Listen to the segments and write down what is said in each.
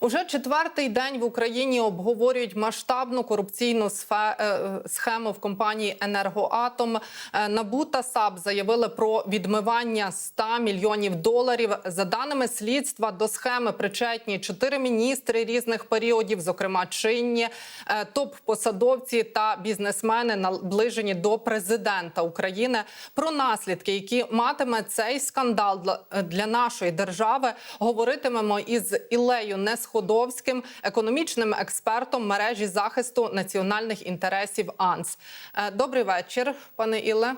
Уже четвертий день в Україні обговорюють масштабну корупційну е, схему в компанії Енергоатом. Е, НАБУ та САП заявили про відмивання 100 мільйонів доларів. За даними слідства, до схеми причетні чотири міністри різних періодів, зокрема чинні, е, топ-посадовці та бізнесмени, наближені до президента України. Про наслідки, які матиме цей скандал для- нашої держави, говоритимемо із Ілею Несходовським, економічним експертом мережі захисту національних інтересів АНС. Е, Добрий вечір, пане Іле.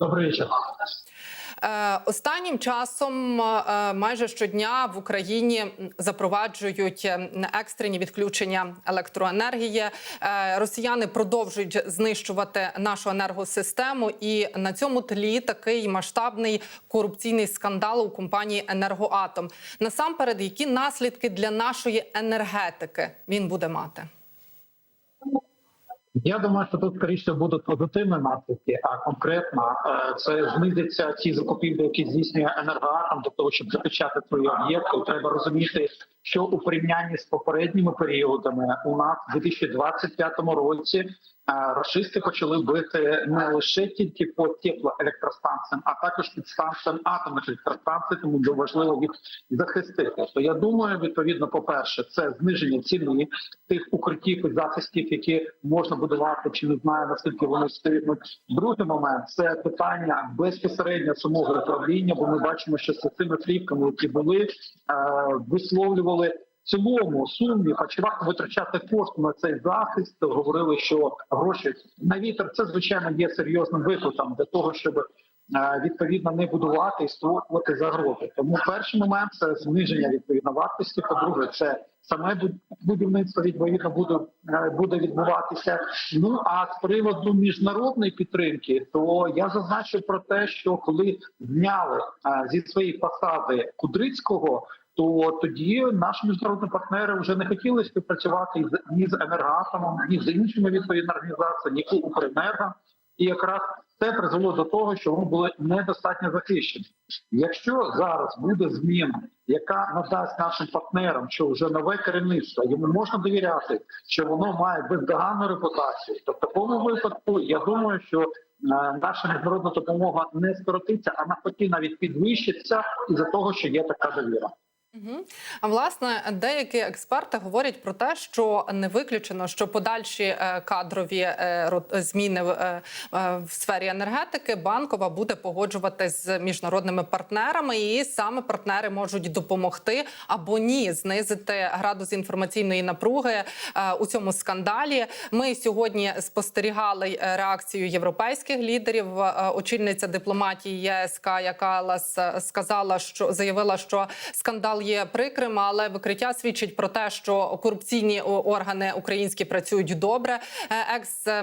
Добрий вечір. Е, Останнім часом е, майже щодня в Україні запроваджують е, екстрені відключення електроенергії. Росіяни продовжують знищувати нашу енергосистему, і на цьому тлі такий масштабний корупційний скандал у компанії Енергоатом. Насамперед, які наслідки для нашої енергетики він буде мати? Я думаю, що тут скоріше будуть позитивні наслідки, а конкретно е, це знизяться ці закупівлі, які здійснює енергоатом для того, щоб захищати свої об'єкти. Треба розуміти, що у порівнянні з попередніми періодами у нас у 2025 році е, рашисти почали бити не лише тільки по теплоелектростанціям, а також під станціям атомних електростанцій, тому дуже важливо їх захистити. То я думаю, відповідно, по перше, це зниження ціни тих укриттів і захистів, які можна будувати, чи не знаю наскільки вони встигнуть. Другий момент це питання безпосередньо самого управління, бо ми бачимо, що з цими плівками, які були, е, висловлювали. В цілому сумнів, а чи варто витрачати кошти на цей захист? Говорили, що гроші на вітер це звичайно є серйозним викликом для того, щоб е, відповідно не будувати і створювати загрози. Тому перший момент це зниження відповідно вартості. По-друге, це саме буд- будівництво відповідно буде, е, буде відбуватися. Ну а з приводу міжнародної підтримки, то я зазначив про те, що коли зняли е, зі своєї посади Кудрицького. То тоді наші міжнародні партнери вже не хотіли співпрацювати із- ні з енергоатомом, ні з іншими відповідними організаціями, ні Укренерго. І якраз це призвело до того, що вони були недостатньо захищені. Якщо зараз буде зміна, яка надасть нашим партнерам, що вже нове керівництво, йому можна довіряти, що воно має бездоганну репутацію, то в такому випадку я думаю, що е, наша міжнародна допомога не скоротиться, а навпаки навіть підвищиться із-за того, що є така довіра. А власне, деякі експерти говорять про те, що не виключено, що подальші е, кадрові е, зміни в, е, в сфері енергетики банкова буде погоджувати з міжнародними партнерами, і саме партнери можуть допомогти або ні знизити градус інформаційної напруги у цьому скандалі. Ми сьогодні спостерігали реакцію європейських лідерів. Очільниця дипломатії ЄС Кая Калас е, сказала, що заявила, що скандал є прикрим, але викриття свідчить про те, що корупційні органи українські працюють добре. Е, Екс е,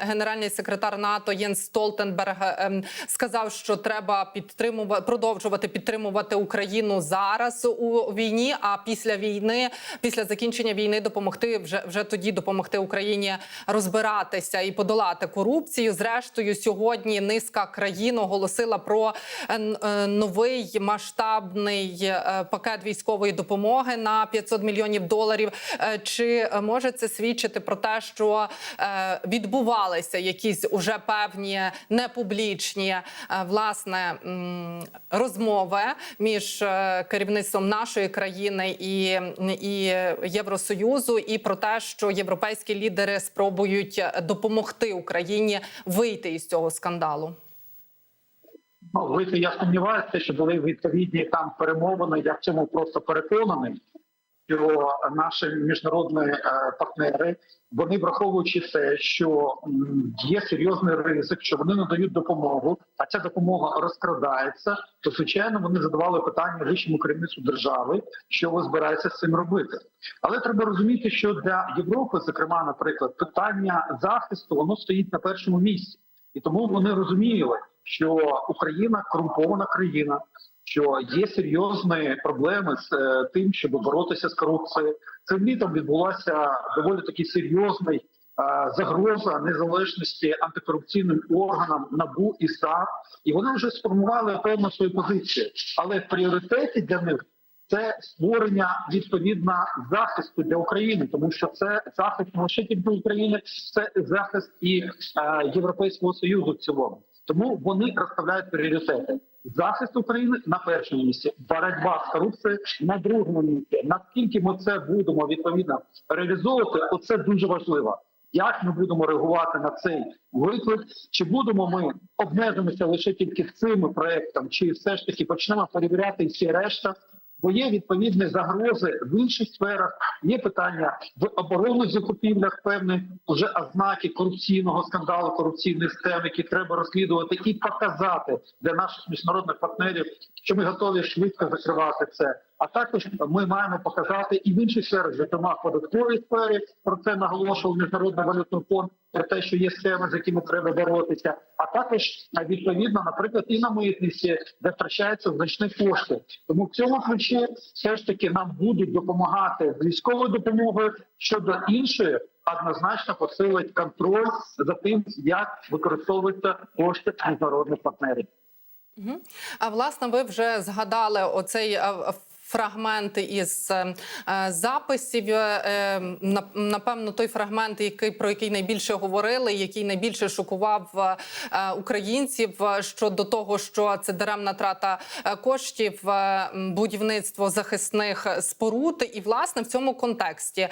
генеральний секретар НАТО Єнс Столтенберг е, ем, сказав, що треба підтримувати продовжувати підтримувати Україну зараз у війні. А після війни, після закінчення війни, допомогти вже вже тоді допомогти Україні розбиратися і подолати корупцію. Зрештою, сьогодні низка країн оголосила про новий масштабний е, пакет військової допомоги на 500 мільйонів доларів. Е, Чи е, може це свідчити про те, що е, відбувалися якісь уже певні непублічні власне розмови між керівництвом нашої країни і, і Євросоюзу, і про те, що європейські лідери спробують допомогти Україні вийти із цього скандалу? Ну, я сумніваюся, що були відповідні там перемовини. Я в цьому просто переконаний, що наші міжнародні е, партнери, вони враховуючи те, що є серйозний ризик, що вони надають допомогу, а ця допомога розкрадається, то звичайно вони задавали питання вищому керівництву держави, що ви збираєтеся з цим робити. Але треба розуміти, що для Європи, зокрема, наприклад, питання захисту воно стоїть на першому місці. І тому вони розуміли, що Україна корумпована країна, що є серйозні проблеми з е, тим, щоб боротися з корупцією. Цим літом відбулася доволі таки серйозний е, загроза незалежності антикорупційним органам НАБУ і САП, і вони вже сформували певну свою позицію. Але в пріоритеті для них це створення відповідно захисту для України, тому що це захист не лише тільки України, це захист і е, Європейського союзу в цілому. Тому вони розставляють пріоритети. Захист України на першому місці, боротьба з корупцією на другому місці. Наскільки ми це будемо відповідно реалізовувати, оце дуже важливо. Як ми будемо реагувати на цей виклик? Чи будемо ми обмежимося лише тільки цими проектами, чи все ж таки почнемо перевіряти всі решта? Бо є відповідні загрози в інших сферах. Є питання в оборонних закупівлях, певні вже ознаки корупційного скандалу, корупційних схем, які треба розслідувати і показати для наших міжнародних партнерів, що ми готові швидко закривати це. А також ми маємо показати і в інших сферах, зокрема в податковій сфері. Про це наголошував міжнародний валютний фонд про те, що є схеми, з якими треба боротися. А також відповідно, наприклад, і на митниці, де втрачаються значні кошти. Тому в цьому ключі все ж таки нам будуть допомагати з військовою допомогою щодо іншої. Однозначно посилить контроль за тим, як використовуються кошти міжнародних партнерів. А власне, ви вже згадали оцей е, фрагмент із е, е, записів. е, на- Напевно, той фрагмент, який про який найбільше говорили, який найбільше шокував українців щодо того, що це даремна трата коштів, будівництво захисних споруд, і власне в цьому контексті.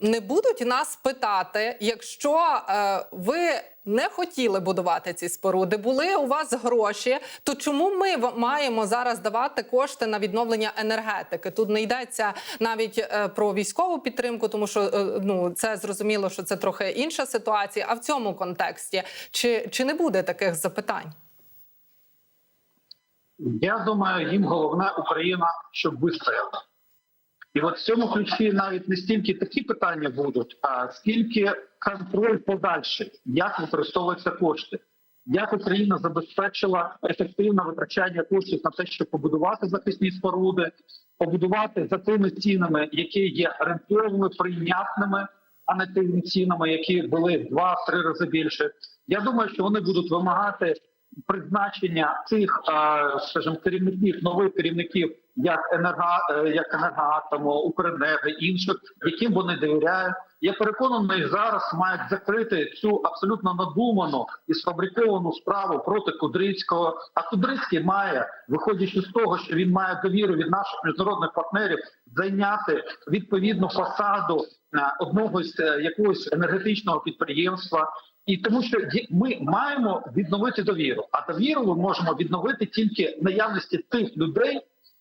Не будуть нас питати, якщо е, ви не хотіли будувати ці споруди, були у вас гроші, то чому ми маємо зараз давати кошти на відновлення енергетики? Тут не йдеться навіть е, про військову підтримку, тому що е, ну це зрозуміло, що це трохи інша ситуація. А в цьому контексті чи, чи не буде таких запитань? Я думаю, їм головне Україна, щоб вистояла. І от в цьому ключі навіть не стільки такі питання будуть, а скільки контроль подальший, як використовуються кошти, як Україна забезпечила ефективне витрачання коштів на те, щоб побудувати захисні споруди, побудувати за тими цінами, які є ринковими, прийнятними, а не тими цінами, які були в два-три рази більше. Я думаю, що вони будуть вимагати призначення цих, е, скажімо, керівників, нових керівників, як енерга, е, як енергоатому, Укренерго, інших, яким вони довіряють. Я переконаний, зараз мають закрити цю абсолютно надуману і сфабриковану справу проти Кудрицького. А Кудрицький має, виходячи з того, що він має довіру від наших міжнародних партнерів, зайняти відповідну посаду е, одного з е, якогось енергетичного підприємства. І тому, що ми маємо відновити довіру, а довіру ми можемо відновити тільки наявності тих людей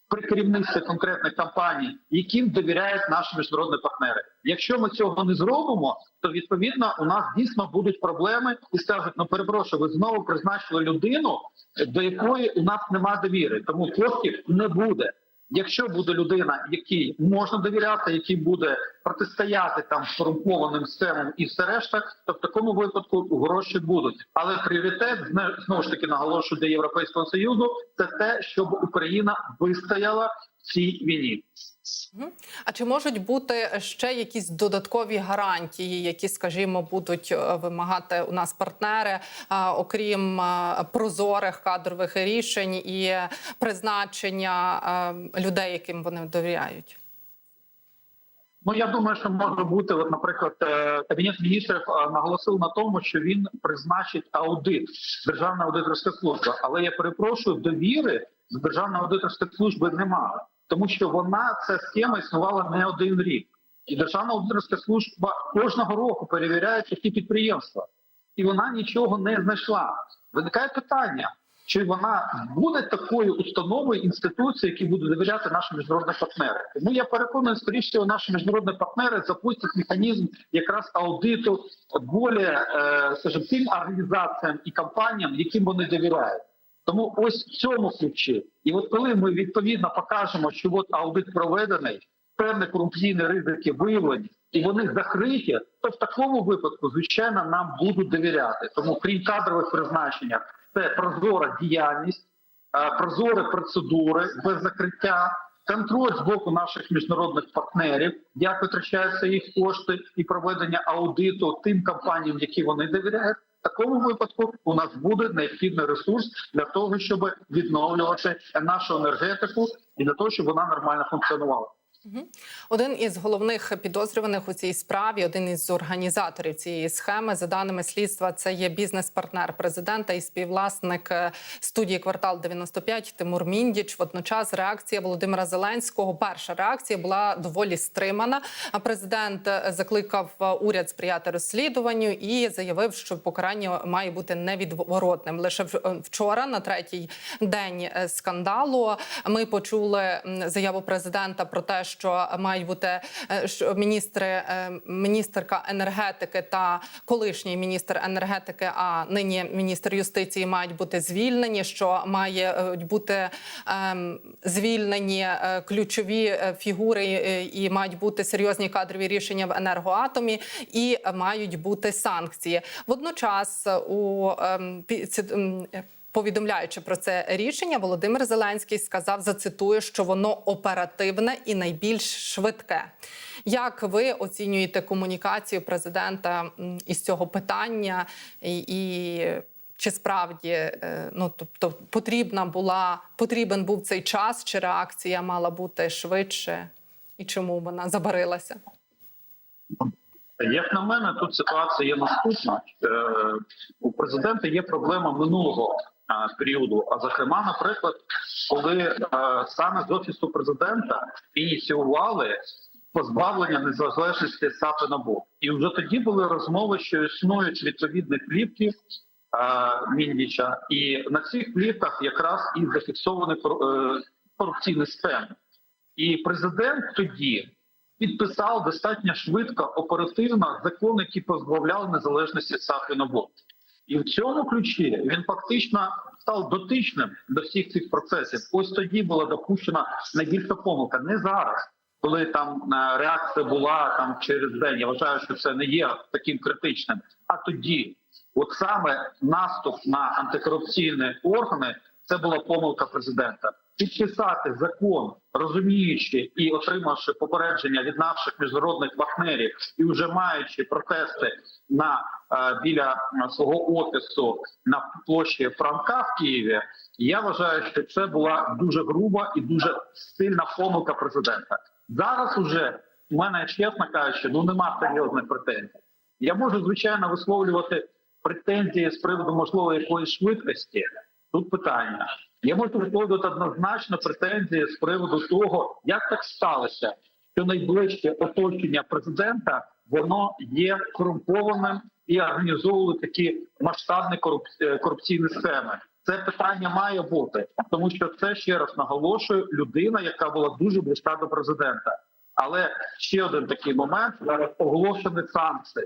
при керівництві конкретних компаній, яким довіряють наші міжнародні партнери. Якщо ми цього не зробимо, то відповідно у нас дійсно будуть проблеми і скажуть: ну перепрошую, ви знову призначили людину, до якої у нас нема довіри, тому коштів не буде. Якщо буде людина, якій можна довіряти, який буде протистояти там корумпованим системам і все решта, то в такому випадку гроші будуть. Але пріоритет знову ж таки наголошую для європейського союзу це те, щоб Україна вистояла цій війні. А чи можуть бути ще якісь додаткові гарантії, які, скажімо, будуть е, вимагати у нас партнери, окрім е, прозорих кадрових рішень і призначення е, людей, яким вони довіряють? Ну я думаю, що може бути, от, наприклад, е, кабінет міністрів е, наголосив на тому, що він призначить аудит державна аудиторська служба. Але я перепрошую, довіри з державної аудиторської служби немає, тому що вона ця схема існувала не один рік, і державна аудиторська служба кожного року перевіряє такі підприємства, і вона нічого не знайшла. Виникає питання. Чи вона буде такою установою інституцією, які будуть довіряти наші міжнародні партнери? Тому я переконаний, скоріше всього, наші міжнародні партнери запустять механізм якраз аудиту более, е, скажімо, тим організаціям і компаніям, яким вони довіряють. Тому ось в цьому ключі. І от коли ми відповідно покажемо, що от аудит проведений, певні корупційні ризики виявлені, і вони закриті, то в такому випадку, звичайно, нам будуть довіряти. Тому крім кадрових призначень, це прозора діяльність, е, прозорі процедури без закриття, контроль з боку наших міжнародних партнерів, як витрачаються їх кошти, і проведення аудиту тим компаніям, які вони довіряють. Такому випадку у нас буде необхідний ресурс для того, щоб відновлювати нашу енергетику і для того, щоб вона нормально функціонувала. Один із головних підозрюваних у цій справі, один із організаторів цієї схеми, за даними слідства, це є бізнес-партнер президента і співвласник е, студії квартал 95 Тимур Міндіч. Водночас реакція Володимира Зеленського. Перша реакція була доволі стримана. А президент е, закликав е, уряд сприяти розслідуванню і заявив, що покарання має бути невідворотним. Лише вчора, на третій день скандалу, ми почули заяву президента про те, що мають бути е, що міністри, е, міністерка енергетики та колишній міністр енергетики, а нині міністр юстиції мають бути звільнені. Що має е, бути ем, звільнені ключові фігури і мають бути серйозні кадрові рішення в енергоатомі, і мають бути санкції. Водночас у ем, Повідомляючи про це рішення, Володимир Зеленський сказав: зацитую, що воно оперативне і найбільш швидке. Як ви оцінюєте комунікацію президента із цього питання? І, і чи справді е, ну тобто потрібна була потрібен був цей час, чи реакція мала бути швидше, і чому вона забарилася? Як на мене, тут ситуація є наступна. Е, У президента є проблема минулого періоду. А зокрема, наприклад, коли саме з офісу президента ініціювали позбавлення незалежності САП і НАБУ. І вже тоді були розмови, що існують відповідні плівки е, Міндіча, і на цих плівках якраз і зафіксовані е, корупційні схеми. І президент тоді підписав достатньо швидко, оперативно закон, який позбавляв незалежності САП НАБУ. І в цьому ключі він фактично став дотичним до всіх цих процесів. Ось тоді була допущена найбільша помилка. Не зараз, коли там е, реакція була там через день. Я вважаю, що це не є таким критичним. А тоді, от саме наступ на антикорупційні органи, це була помилка президента. Підписати закон, розуміючи і отримавши попередження від наших міжнародних партнерів, і вже маючи протести на біля е, свого офісу на площі Франка в Києві, я вважаю, що це була дуже груба і дуже сильна помилка президента. Зараз уже у мене чесно кажучи, ну нема серйозних претензій. Я можу звичайно висловлювати претензії з приводу можливо якоїсь швидкості. Тут питання. Я можу висловлювати однозначно претензії з приводу того, як так сталося, що найближче оточення президента воно є корумпованим і організовували такі масштабні корупці- корупційні схеми. Це питання має бути, тому що це ще раз наголошую людина, яка була дуже близька до президента. Але ще один такий момент зараз оголошені санкції.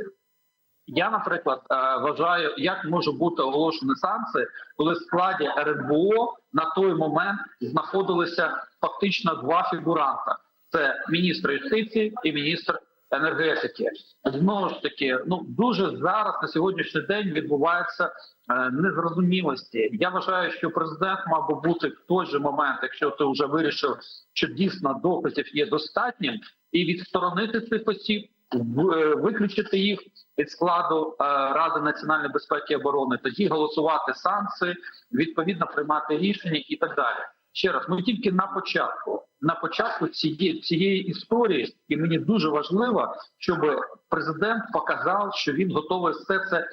Я, наприклад, е, вважаю, як може бути оголошені санкції, коли в складі РНБО на той момент знаходилися фактично два фігуранта: це міністр юстиції і міністр енергетики. Знову ж таки, ну дуже зараз на сьогоднішній день відбуваються е, незрозумілості. Я вважаю, що президент мав би бути в той же момент, якщо ти вже вирішив, що дійсно доказів є достатнім, і відсторонити цих осіб, е, виключити їх від складу е, Ради національної безпеки і оборони, тоді голосувати санкції, відповідно приймати рішення і так далі. Ще раз, ми тільки на початку, на початку цієї цієї історії, і мені дуже важливо, щоб президент показав, що він готовий все це е,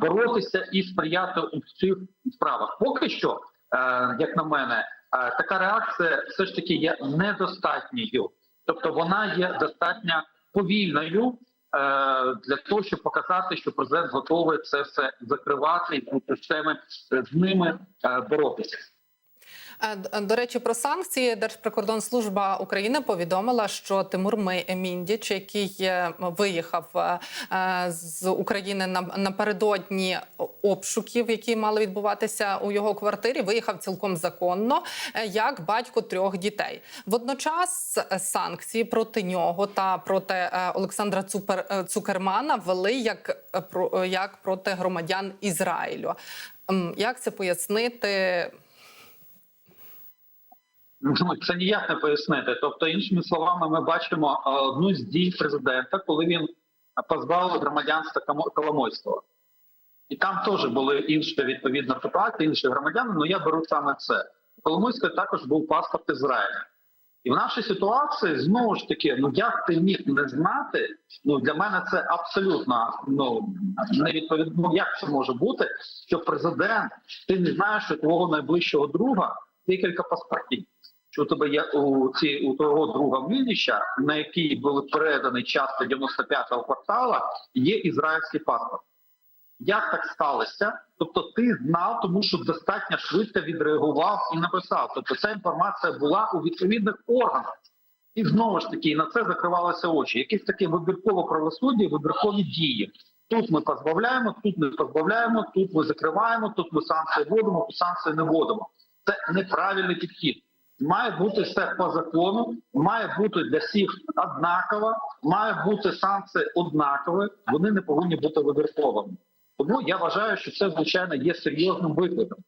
боротися і сприяти у цих справах. Поки що, е, як на мене, е, така реакція все ж таки є недостатньою, тобто вона є достатньо повільною для того, щоб показати, що президент готовий це все закривати і з ними боротися. Е, До речі, про санкції Держприкордонслужба України повідомила, що Тимур Ми- Міндіч, який е, виїхав е, е, з України напередодні обшуків, які мали відбуватися у його квартирі, виїхав цілком законно, е, як батько трьох дітей. Водночас е, санкції проти нього та проти е, Олександра е, Цукермана ввели як е, е, як проти громадян Ізраїлю. Як це пояснити? Це ніяк не пояснити. Тобто, іншими словами, ми бачимо е, одну з дій президента, коли він позбавив громадянства Коломойського. І там теж були інші відповідно ситуації, інші громадяни. Ну я беру саме це. Коломойська також був паспорт Ізраїля. І в нашій ситуації знову ж таки, ну як ти міг не знати? Ну для мене це абсолютно ну не відповідно. Ну, як це може бути, що президент ти не знаєш що твого найближчого друга декілька паспортів. Що у тебе є у ці у твого друга Міліща, на який були передані часто 95-го квартала, є ізраїльський паспорт. Як так сталося? Тобто ти знав, тому що достатньо швидко відреагував і написав. Тобто ця інформація була у відповідних органах. І знову ж таки на це закривалися очі. Якесь таке вибіркове правосуддя, вибіркові дії. Тут ми позбавляємо, тут ми позбавляємо, тут ми закриваємо, тут ми санкції вводимо, тут санкції не вводимо. Це неправильний підхід. Має бути все по закону, має бути для всіх однаково, має бути санкції однакові, вони не повинні бути вибірковими. Тому я вважаю, що це звичайно є серйозним викликом.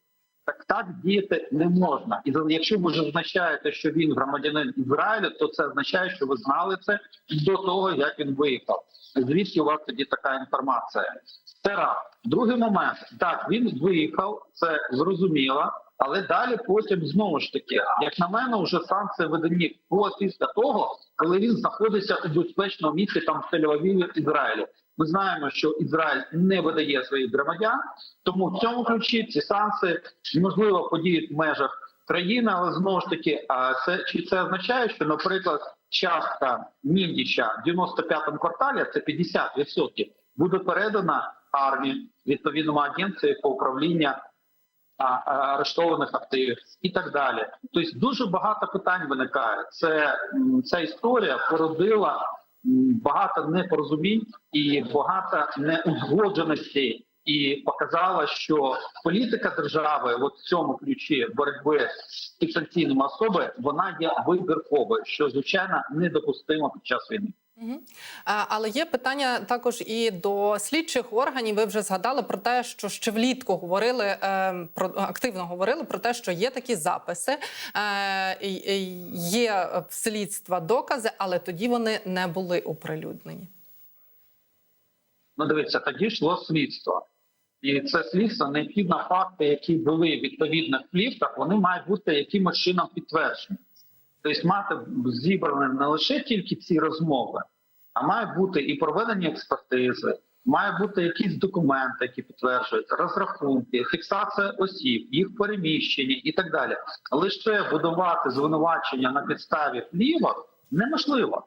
Так так діяти не можна. І якщо ви означаєте, що він громадянин Ізраїлю, то це означає, що ви знали це до того, як він виїхав. Звідки у вас тоді така інформація? Це раз. Другий момент. Так, він виїхав, це зрозуміло, але далі потім знову ж таки, як на мене, вже санкції видані після того, коли він знаходиться у безпечному місці там в Тель-Авіві, Ізраїлю. Ми знаємо, що Ізраїль не видає своїх громадян, тому в цьому ключі ці санкції можливо подіють в межах країни, але знову ж таки, а це чи це означає, що, наприклад, частка Міндіча в 95-му кварталі, це 50%, буде передана армії, відповідному агенції по управління арештованих активів і так далі. Тобто дуже багато питань виникає. Це ця історія породила багато непорозумінь і багато неузгодженостей, і показала, що політика держави, от в цьому ключі боротьби з підсанкційними особами, вона є вибірковою, що звичайно недопустимо під час війни. Але є питання також і до слідчих органів. Ви вже згадали про те, що ще влітку говорили е, про активно говорили про те, що є такі записи, е, є в слідства докази, але тоді вони не були оприлюднені. Ну, дивіться, тоді йшло слідство. І це слідство необхідно факти, які були в відповідних плівках, вони мають бути якимось чином підтверджені. Тобто мати зібрані не лише тільки ці розмови, а має бути і проведені експертизи, має бути якісь документи, які підтверджують розрахунки, фіксація осіб, їх переміщення і так далі. Лише будувати звинувачення на підставі плівок неможливо.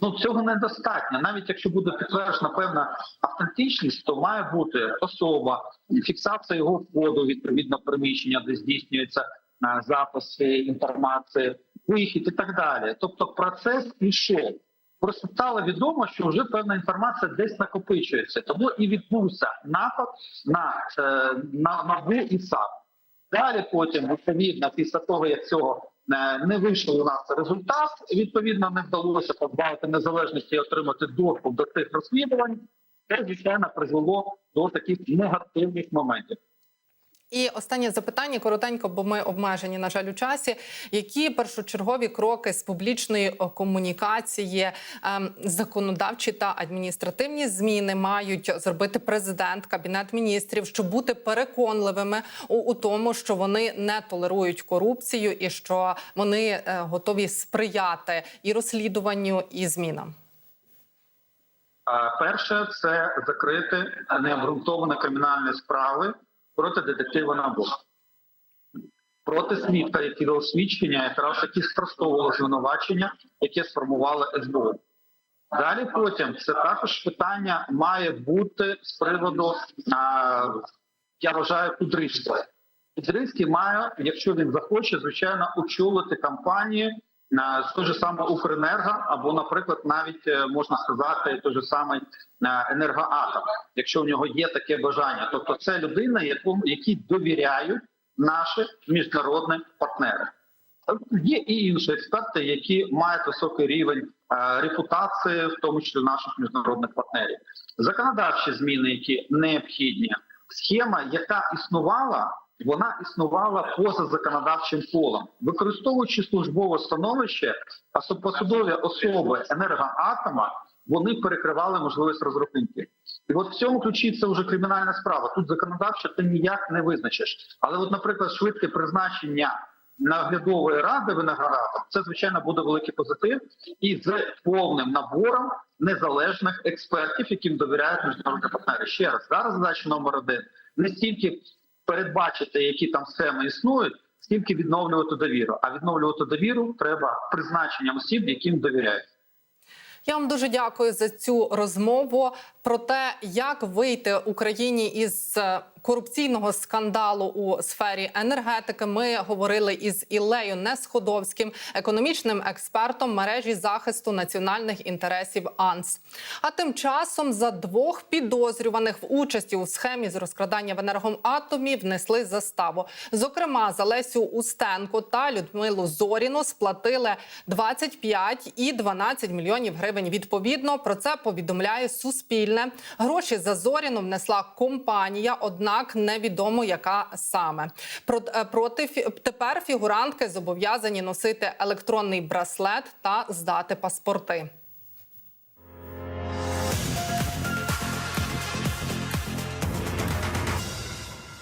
Ну цього недостатньо. Навіть якщо буде підтверджена певна автентичність, то має бути особа, фіксація його входу відповідно приміщення, де здійснюються е, записи інформації, вихід і так далі. Тобто процес пішов. Просто стало відомо, що вже певна інформація десь накопичується. Тому і відбувся напад на, е, на НАБУ і САП. Далі потім, відповідно, після того, як цього е, не вийшов у нас результат, відповідно, не вдалося позбавити незалежності і отримати доступ до цих розслідувань. Це, звичайно, призвело до таких негативних моментів. І останнє запитання коротенько, бо ми обмежені, на жаль, у часі. Які першочергові кроки з публічної комунікації, ем, законодавчі та адміністративні зміни мають зробити президент, кабінет міністрів, щоб бути переконливими у, у тому, що вони не толерують корупцію і що вони е, готові сприяти і розслідуванню, і змінам? Перше це закрити необґрунтовані кримінальні справи проти детектива НАБУ. Проти свідка, які дав свідчення, якраз таки спростовувало звинувачення, яке сформувало СБУ. Далі потім це також питання має бути з приводу, а, я вважаю, Кудрицького. Кудрицький має, якщо він захоче, звичайно, очолити кампанію той же самий Укренерго, або, наприклад, навіть е, можна сказати, той же самий е, енергоатом, якщо в нього є таке бажання. Тобто, це людина, якому які довіряють наші міжнародні партнери. Є і інші експерти, які мають високий рівень е, репутації, в тому числі наших міжнародних партнерів. Законодавчі зміни, які необхідні, схема, яка існувала, вона існувала поза законодавчим полем, використовуючи службове становище, а посадові особи енергоатома вони перекривали можливість розрахунків. І от в цьому ключі це вже кримінальна справа. Тут законодавчо ти ніяк не визначиш. Але, от, наприклад, швидке призначення наглядової ради виноградом, це звичайно буде великий позитив і з повним набором незалежних експертів, яким довіряють міжнародні партнери. Ще раз зараз задача номер один не стільки передбачити, які там схеми існують, скільки відновлювати довіру. А відновлювати довіру треба призначенням осіб, яким довіряють. Я вам дуже дякую за цю розмову про те, як вийти Україні із е, корупційного скандалу у сфері енергетики. Ми говорили із Іллею Несходовським, економічним експертом мережі захисту національних інтересів АНС. А тим часом за двох підозрюваних в участі у схемі з розкрадання в енергоатомі внесли заставу. Зокрема, за Лесю Устенко та Людмилу Зоріну сплатили 25 і 12 мільйонів гривень. Відповідно, про це повідомляє Суспільне. Гроші за Зоріну внесла компанія, однак невідомо яка саме. Про- е, Проти тепер фігурантки зобов'язані носити електронний браслет та здати паспорти.